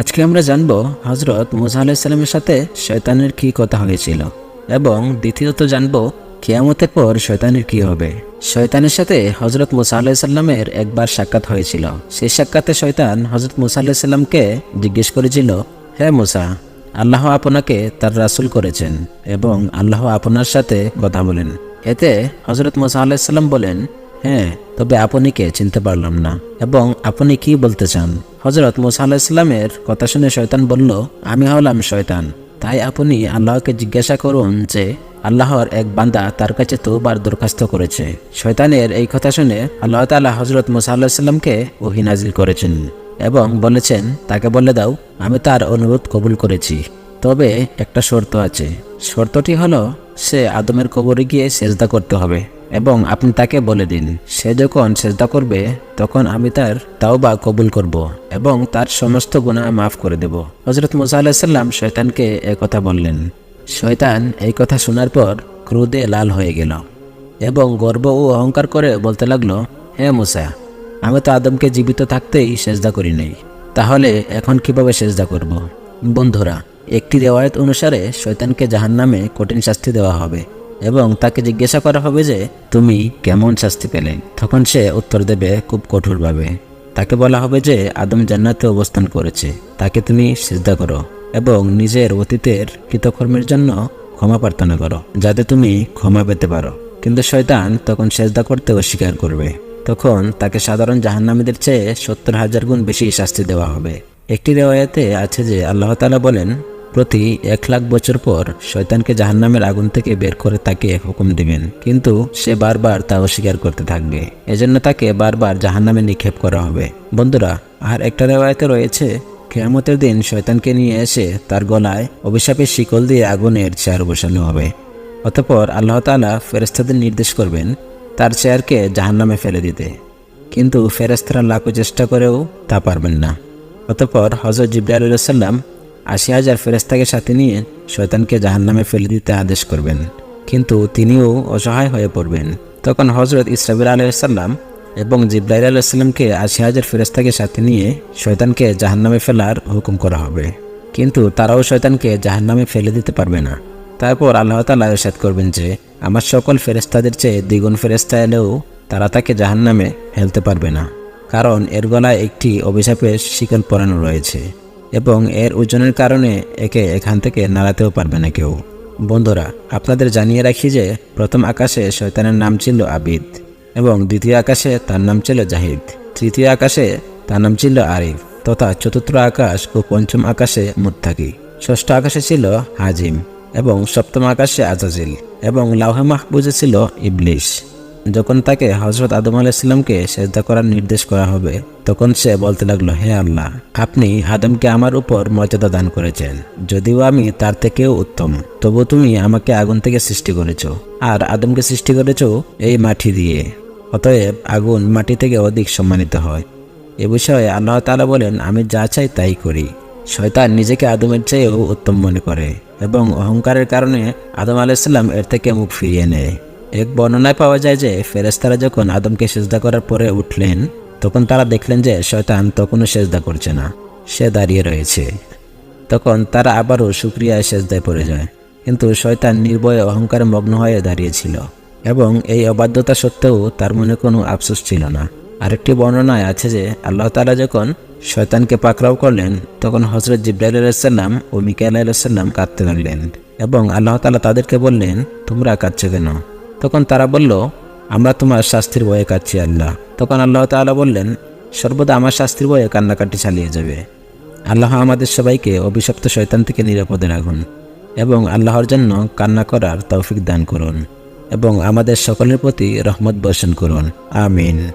আজকে আমরা জানব হজরত মুসা আলাহিসাল্লামের সাথে শয়তানের কি কথা হয়েছিল এবং দ্বিতীয়ত জানব কেয়ামতের পর শয়তানের কি হবে। শয়তানের সাথে হজরত মুসা আলাহিসাল্লামের একবার সাক্ষাৎ হয়েছিল। সেই সাক্ষাতে শয়তান হজরত মুসা আলাহিসাল্লামকে জিজ্ঞেস করেছিল, হে মুসা, আল্লাহ আপনাকে তার রাসুল করেছেন এবং আল্লাহ আপনার সাথে কথা বলেন। এতে হজরত মুসা আলাহিসাল্লাম বলেন হ্যাঁ তবে আপনি কে চিনতে পারলাম না। এবং আপনি কি বলতে চান? হজরত মুসা আলাহিসাল্লামের কথা শুনে শয়তান বলল, আমি হলাম শয়তান। তাই আপনি আল্লাহকে জিজ্ঞাসা করুন যে, আল্লাহর এক বান্দা তার কাছে তোবার দরখাস্ত করেছে। শয়তানের এই কথা শুনে আল্লাহ তালা হজরত মুসা আল্লাহিসাল্লামকে ওহি নাজিল করেছেন এবং বলেছেন, তাকে বলে দাও, আমি তার অনুরোধ কবুল করেছি। তবে একটা শর্ত আছে। শর্তটি হলো, সে আদমের কবরে গিয়ে সেজদা করতে হবে। এবং আপনি তাকে বলে দিন, সে যখন সেজদা করবে, তখন আমি তার তাওবা কবুল করব এবং তার সমস্ত গুণা মাফ করে দেব। হজরত মুসা আলাহিসাল্লাম শয়তানকে কথা বললেন। শয়তান এই কথা শোনার পর ক্রোধে লাল হয়ে গেল এবং গর্ব ও অহংকার করে বলতে লাগল, হে মুসা, আমি তো আদমকে জীবিত থাকতেই সেজদা করি নাই। তাহলে এখন কীভাবে সেজদা করব? বন্ধুরা, একটি রেওয়ায়ত অনুসারে শয়তানকে জাহান্নামে কঠিন শাস্তি দেওয়া হবে। এবং তাকে জিজ্ঞাসা করা হবে যে, তুমি কেমন শাস্তি পেলে? তখন সে উত্তর দেবে, খুব কঠোরভাবে। তাকে বলা হবে যে, আদম জান্নাতে অবস্থান করেছে। তাকে তুমি সিজদা করো এবং নিজের অতীতের কৃতকর্মের জন্য ক্ষমা প্রার্থনা করো, যাতে তুমি ক্ষমা পেতে পারো। কিন্তু শয়তান তখন সেজদা করতে অস্বীকার করবে। তখন তাকে সাধারণ জাহান্নামীদের চেয়ে সত্তর হাজার গুণ বেশি শাস্তি দেওয়া হবে। একটি রেওয়ায়তে আছে যে, আল্লাহ তালা বলেন প্রতি এক লাখ বছর পর শয়তানকে জাহান্নামের আগুন থেকে বের করে তাকে হুকুম দিবেন। কিন্তু সে বারবার তা অস্বীকার করতে থাকবে। এজন্য তাকে বারবার জাহান্নামে নিক্ষেপ করা হবে। বন্ধুরা, আর একটা রেওয়ায়তে রয়েছে, কেয়ামতের দিন শয়তানকে নিয়ে এসে তার গলায় অভিশাপের শিকল দিয়ে আগুনের চেয়ার বসানো হবে। অতপর আল্লাহ তালা ফেরেস্তাদের নির্দেশ করবেন, তার চেয়ারকে জাহান্নামে ফেলে দিতে। কিন্তু ফেরেস্তারা লাখো চেষ্টা করেও তা পারবেন না। অতপর হজরত জিব্রাইসাল্লাম আশি হাজার ফেরেস্তাকে সাথে নিয়ে শয়তানকে জাহান্নামে ফেলে দিতে আদেশ করবেন। কিন্তু তিনিও অসহায় হয়ে পড়বেন। তখন হজরত ইসরাবিল আলাইসাল্লাম এবং জিব্রাইল আলাইসাল্লামকে আশি হাজার ফেরেস্তাকে সাথে নিয়ে শয়তানকে জাহান্নামে ফেলার হুকুম করা হবে। কিন্তু তারাও শয়তানকে জাহান্নামে ফেলে দিতে পারবে না। তারপর আল্লাহ তালা ইরশাদ করবেন যে, আমার সকল ফেরেস্তাদের চেয়ে দ্বিগুণ ফেরেস্তা এলেও তারা তাকে জাহান্নামে ফেলতে পারবে না। কারণ এর গলায় একটি অভিশাপের শিকল পরানো রয়েছে। এবং এর ওজনের কারণে একে এখান থেকে নাড়াতেও পারবে না কেউ। বন্ধুরা, আপনাদের জানিয়ে রাখি যে প্রথম আকাশে শয়তানের নাম ছিল আবিদ এবং দ্বিতীয় আকাশে তার নাম ছিল জাহিদ। তৃতীয় আকাশে তার নাম ছিল আরিফ তথা চতুর্থ আকাশ ও পঞ্চম আকাশে মুত্তাকি। ষষ্ঠ আকাশে ছিল হাজিম এবং সপ্তম আকাশে আজাজিল এবং লাউহা মাহবুজে ছিল ইবলিশ। যখন তাকে হজরত আদম আলাইসাল্লামকে সেজদা করার নির্দেশ করা হবে, তখন সে বলতে লাগল, হে আল্লাহ, আপনি আদমকে আমার উপর মর্যাদা দান করেছেন, যদিও আমি তার থেকেও উত্তম। তবু তুমি আমাকে আগুন থেকে সৃষ্টি করেছ, আর আদমকে সৃষ্টি করেছ এই মাটি দিয়ে। অতএব আগুন মাটি থেকে অধিক সম্মানিত হয়। এ বিষয়ে আল্লাহ তালা বলেন, আমি যা চাই তাই করি। শয়তান নিজেকে আদমের চেয়েও উত্তম মনে করে এবং অহংকারের কারণে আদম আলাইসাল্লাম এর থেকে মুখ ফিরিয়ে নেয়। এক বর্ণনায় পাওয়া যায় যে ফেরেস্তারা যখন আদমকে সেজদা করার পরে উঠলেন, তখন তারা দেখলেন যে, শয়তান তখনও সেজদা করছে না, সে দাঁড়িয়ে রয়েছে। তখন তারা আবারও সুক্রিয়ায় সেজদায় পড়ে যায়। কিন্তু শয়তান নির্ভয়ে অহংকারে মগ্ন হয়ে দাঁড়িয়েছিল এবং এই অবাধ্যতা সত্ত্বেও তার মনে কোনো আফসোস ছিল না। আরেকটি বর্ণনায় আছে যে, আল্লাহ তালা যখন শয়তানকে পাকড়াও করলেন, তখন হজরত জিব্রাইল আলাইসাল্লাম ও মিকাইল আলাইসাল্লাম কাঁদতে লাগলেন এবং আল্লাহ তালা তাদেরকে বললেন, তোমরা কাঁদছো কেন? তখন তারা বলল, আমরা তোমার শাস্তির ভয়ে কাটছি আল্লাহ। তখন আল্লাহ তালা বললেন, সর্বদা আমার শাস্তির ভয়ে কান্নাকাটি চালিয়ে যাবে। আল্লাহ আমাদের সবাইকে অভিশপ্ত শৈতান থেকে নিরাপদে রাখুন এবং আল্লাহর জন্য কান্না করার তৌফিক দান করুন এবং আমাদের সকলের প্রতি রহমত বর্ষণ করুন। আমিন।